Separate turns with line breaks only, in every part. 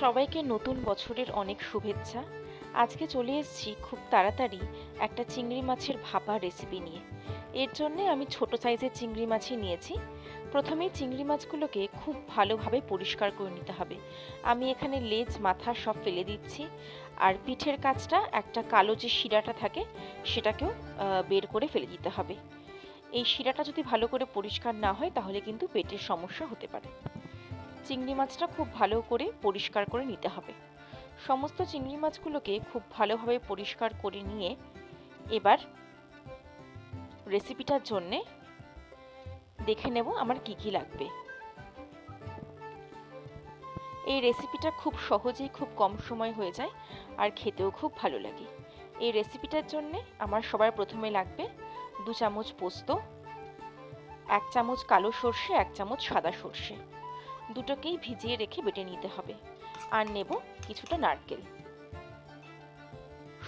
সবাইকে নতুন বছরের অনেক শুভেচ্ছা। আজকে চলে এসেছি খুব তাড়াতাড়ি একটা চিংড়ি মাছের ভাপা রেসিপি নিয়ে। এর জন্য আমি ছোট সাইজের চিংড়ি মাছই নিয়েছি। প্রথমেই চিংড়ি মাছগুলোকে খুব ভালোভাবে পরিষ্কার করে নিতে হবে। আমি এখানে লেজ, মাথা সব ফেলে দিচ্ছি। আর পিঠের কাজটা একটা কালো যে শিরাটা থাকে, সেটাকেও বের করে ফেলে দিতে হবে। এই শিরাটা যদি ভালো করে পরিষ্কার না হয়, তাহলে কিন্তু পেটের সমস্যা হতে পারে। চিংড়ি মাছটা খুব ভালো করে পরিষ্কার করে নিতে হবে। সমস্ত চিংড়ি মাছগুলোকে খুব ভালোভাবে পরিষ্কার করে নিয়ে এবার রেসিপিটার জন্যে দেখে নেব আমার কি কি লাগবে। এই রেসিপিটা খুব সহজেই খুব কম সময় হয়ে যায় আর খেতেও খুব ভালো লাগে। এই রেসিপিটার জন্যে আমার সবার প্রথমে লাগবে দু চামচ পোস্ত, এক চামচ কালো সর্ষে, এক চামচ সাদা সর্ষে। দুটোকেই ভিজিয়ে রেখে বেটে নিতে হবে। আর নেব কিছুটা নারকেল।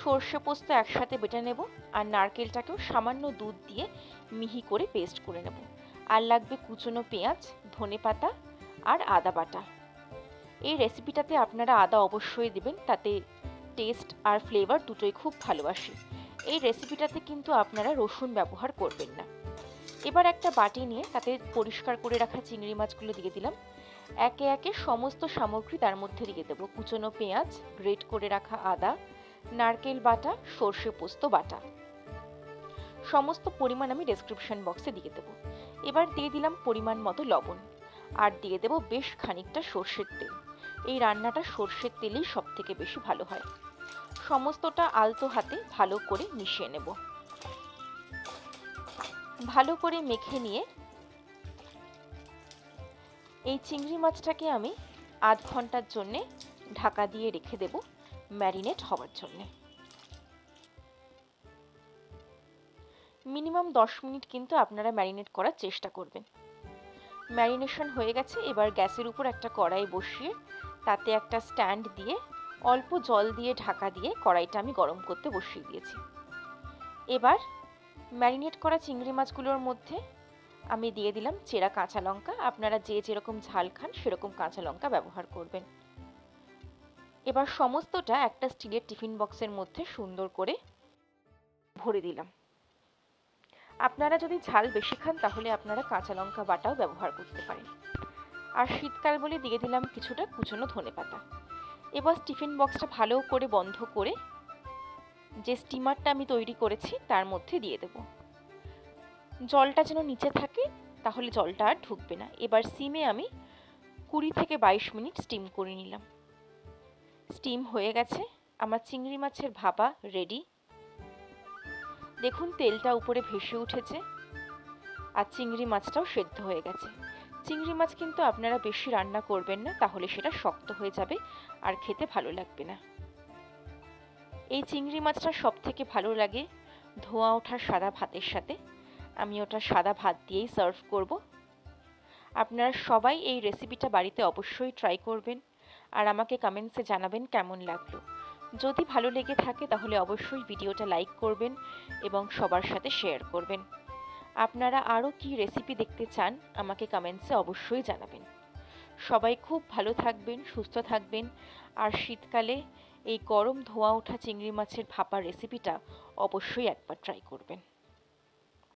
সর্ষে পোস্ত একসাথে বেটে নেব আর নারকেলটাকেও সামান্য দুধ দিয়ে মিহি করে পেস্ট করে নেব। আর লাগবে কুচনো পেঁয়াজ, ধনে পাতা আর আদা বাটা। এই রেসিপিটাতে আপনারা আদা অবশ্যই দেবেন, তাতে টেস্ট আর ফ্লেভার দুটোই খুব ভালোবাসি। এই রেসিপিটাতে কিন্তু আপনারা রসুন ব্যবহার করবেন না। এবার একটা বাটি নিয়ে তাতে পরিষ্কার করে রাখা চিংড়ি মাছগুলো দিয়ে দিলাম। একে একে সমস্ত সামগ্রী তার মধ্যে দিয়ে দেবো। কুচনো পেঁয়াজ, গ্রেট করে রাখা আদা, নারকেল বাটা, সর্ষে পোস্ত বাটা। সমস্ত পরিমাণ আমি ডেসক্রিপশন বক্সে দিয়ে দেবো। এবার দিয়ে দিলাম পরিমাণ মতো লবণ। আর দিয়ে দেবো বেশ খানিকটা সর্ষের তেল। এই রান্নাটা সর্ষের তেলেই সব থেকে বেশি ভালো হয়। সমস্তটা আলতো হাতে ভালো করে মিশিয়ে নেব। ভালো করে মেখে নিয়ে এই চিংড়ি মাছটাকে আমি আধ ঘণ্টার জন্যে ঢাকা দিয়ে রেখে দেব ম্যারিনেট হওয়ার জন্যে। মিনিমাম দশ মিনিট কিন্তু আপনারা ম্যারিনেট করার চেষ্টা করবেন। ম্যারিনেশন হয়ে গেছে, এবার গ্যাসের উপর একটা কড়াই বসিয়ে তাতে একটা স্ট্যান্ড দিয়ে অল্প জল দিয়ে ঢাকা দিয়ে কড়াইটা আমি গরম করতে বসিয়ে দিয়েছি। এবার ম্যারিনেট করা চিংড়ি মাছগুলোর মধ্যে আমি দিয়ে দিলাম চেরা কাঁচা লঙ্কা। আপনারা যে যেরকম ঝাল খান, সেরকম কাঁচা লঙ্কা ব্যবহার করবেন। এবার সমস্তটা একটা স্টিলের টিফিন বক্সের মধ্যে সুন্দর করে ভরে দিলাম। আপনারা যদি ঝাল বেশি খান, তাহলে আপনারা কাঁচা লঙ্কা বাটাও ব্যবহার করতে পারেন। আর শীতকাল বলে দিয়ে দিলাম কিছুটা কুচনো ধনে পাতা এবার টিফিন বক্সটা ভালো করে বন্ধ করে যে স্টিমারটা আমি তৈরি করেছি তার মধ্যে দিয়ে দেবো। জলটা যেন নিচে থাকে, তাহলে জলটা আর ঢুকবে না। এবার সিমে আমি কুড়ি থেকে বাইশ মিনিট স্টিম করে নিলাম। স্টিম হয়ে গেছে, আমার চিংড়ি মাছের ভাপা রেডি। দেখুন, তেলটা উপরে ভেসে উঠেছে আর চিংড়ি মাছটাও সেদ্ধ হয়ে গেছে। চিংড়ি মাছ কিন্তু আপনারা বেশি রান্না করবেন না, তাহলে সেটা শক্ত হয়ে যাবে আর খেতে ভালো লাগবে না। এই চিংড়ি মাছটা সব থেকে ভালো লাগে। ধোঁয়া ওঠার সাদা ভাতের সাথে। আমি ওটা সাদা ভাত দিয়েই সার্ভ করব। আপনারা সবাই এই রেসিপিটা বাড়িতে অবশ্যই ট্রাই করবেন। আর আমাকে কমেন্টসে জানাবেন কেমন লাগল। যদি ভালো লেগে থাকে তাহলে অবশ্যই ভিডিওটা লাইক করবেন এবং সবার সাথে শেয়ার করবেন। আপনারা আরও কি রেসিপি দেখতে চান আমাকে কমেন্টসে অবশ্যই জানাবেন। সবাই খুব ভালো থাকবেন, সুস্থ থাকবেন। আর শীতকালে এই গরম ধোঁয়া ওঠা চিংড়ি মাছের ভাপা রেসিপিটা অবশ্যই একবার ট্রাই করবেন।